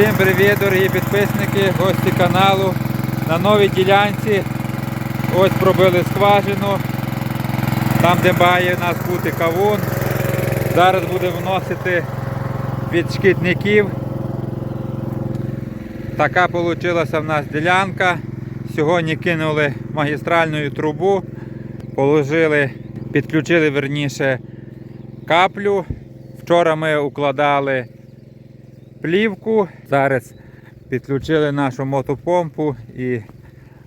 Всім привіт, дорогі підписники, гості каналу. На новій ділянці ось пробили скважину. Там, де має у нас бути кавун. Зараз будемо вносити від шкідників. Така вийшла в нас ділянка. Сьогодні кинули магістральну трубу, положили, підключили верніше каплю. Вчора ми укладали плівку. Зараз підключили нашу мотопомпу і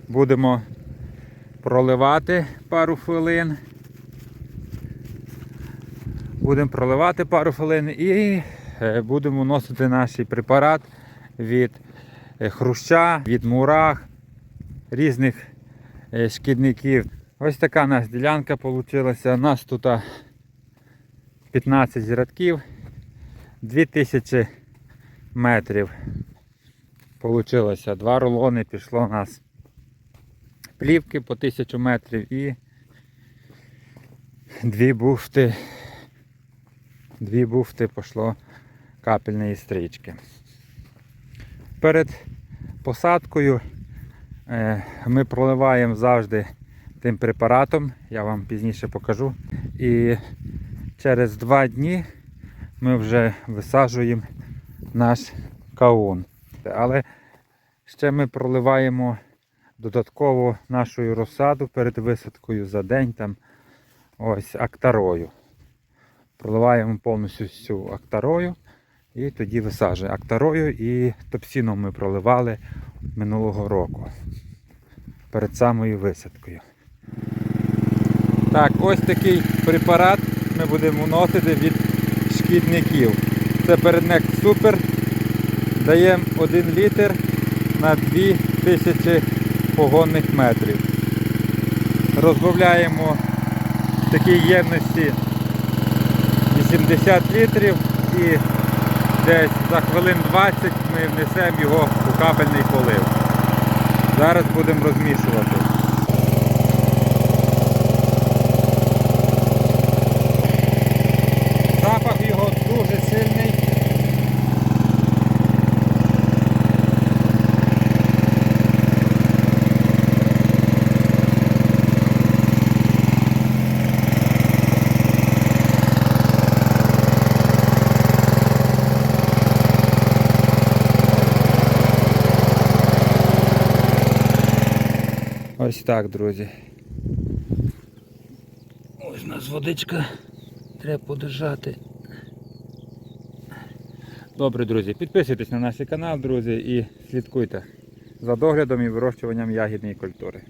будемо проливати пару хвилин. Будемо проливати пару хвилин і е, будемо вносити наш препарат від е, хруща, від мурах, різних е, шкідників. Ось така у нас ділянка вийшла. У нас тут 15 рядків, 2000 метрів. Получилося два рулони, пішло у нас плівки по 1000 метрів і дві буфти. Дві буфти пішло капельної стрічки. Перед посадкою е, ми проливаємо завжди тим препаратом, я вам пізніше покажу. І через два дні ми вже висаджуємо наш каун. Але ще ми проливаємо додатково нашу розсаду перед висадкою за день там ось актарою. Проливаємо повністю всю актарою і тоді висаджуємо. Актарою і топсіном ми проливали минулого року перед самою висадкою. Так, ось такий препарат ми будемо вносити від шкідників. Це передник супер. Даємо 1 літр на 2000 погонних метрів. Розбавляємо в такій ємності 80 літрів і десь за хвилин 20 ми внесемо його у капельний полив. Зараз будемо розмішувати. Ось так, друзі. Ось у нас водичка. Треба подержати. Добре, друзі, підписуйтесь на наш канал, друзі, і слідкуйте за доглядом і вирощуванням ягідної культури.